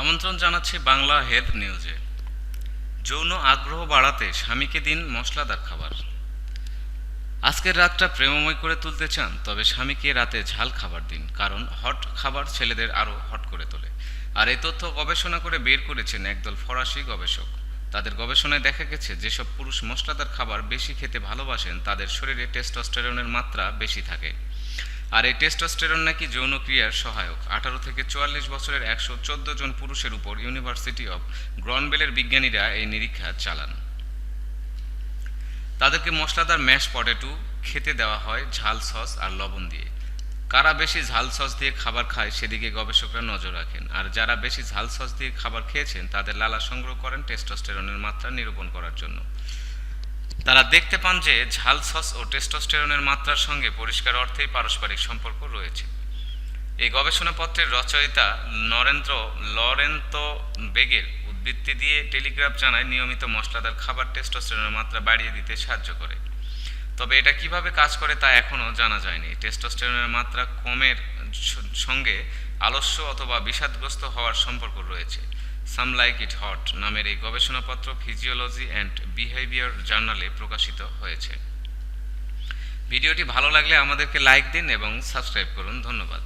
আমন্ত্রণ জানাচ্ছি বাংলা হেলথ নিউজে। যৌন আগ্রহ বাড়াতে স্বামীকে দিন মশলাদার খাবার। আজকের রাতটা প্রেমময় করে তুলতে চান, তবে স্বামীকে রাতে ঝাল খাবার দিন, কারণ হট খাবার ছেলেদের আরও হট করে তোলে। আর এই তথ্য গবেষণা করে বের করেছেন একদল ফরাসি গবেষক। তাদের গবেষণায় দেখা গেছে, যেসব পুরুষ মশলাদার খাবার বেশি খেতে ভালোবাসেন, তাদের শরীরে টেস্টোস্টেরনের মাত্রা বেশি থাকে। আর এই টেস্টোস্টেরন নাকি যৌন ক্রিয়ার সহায়ক। আঠারো থেকে চুয়াল্লিশ বছরের একশো চোদ্দ জন পুরুষের উপর ইউনিভার্সিটি অব গ্রনবেলের বিজ্ঞানীরা এই নিরীক্ষা চালান। তাদেরকে মশলাদার ম্যাশ পটেটো খেতে দেওয়া হয়, ঝাল সস আর লবণ দিয়ে। কারা বেশি ঝাল সস দিয়ে খাবার খায় সেদিকে গবেষকরা নজর রাখেন। আর যারা বেশি ঝাল সস দিয়ে খাবার খেয়েছেন, তাদের লালা সংগ্রহ করেন টেস্টোস্টেরনের মাত্রা নিরূপণ করার জন্য। তারা দেখতে পান যে ঝাল সস ও টেস্টোস্টেরনের মাত্রার সঙ্গে পরিষ্কার অর্থেই পারস্পরিক সম্পর্ক রয়েছে। এই গবেষণাপত্রের রচয়িতা নরেন্দ্র লরেন্তো বেগের উদ্বৃত্তি দিয়ে টেলিগ্রাফ জানায়, নিয়মিত মশলাদার খাবার টেস্টোস্টেরনের মাত্রা বাড়িয়ে দিতে সাহায্য করে। তবে এটা কীভাবে কাজ করে তা এখনও জানা যায়নি। টেস্টোস্টেরনের মাত্রা কমের সঙ্গে আলস্য অথবা বিষাদগ্রস্ত হওয়ার সম্পর্ক রয়েছে। সাম লাইক ইট হট নামের এই গবেষণাপত্র ফিজিওলজি অ্যান্ড বিহেভিয়ার জার্নালে প্রকাশিত হয়েছে। ভিডিওটি ভালো লাগলে আমাদেরকে লাইক দিন এবং সাবস্ক্রাইব করুন। ধন্যবাদ।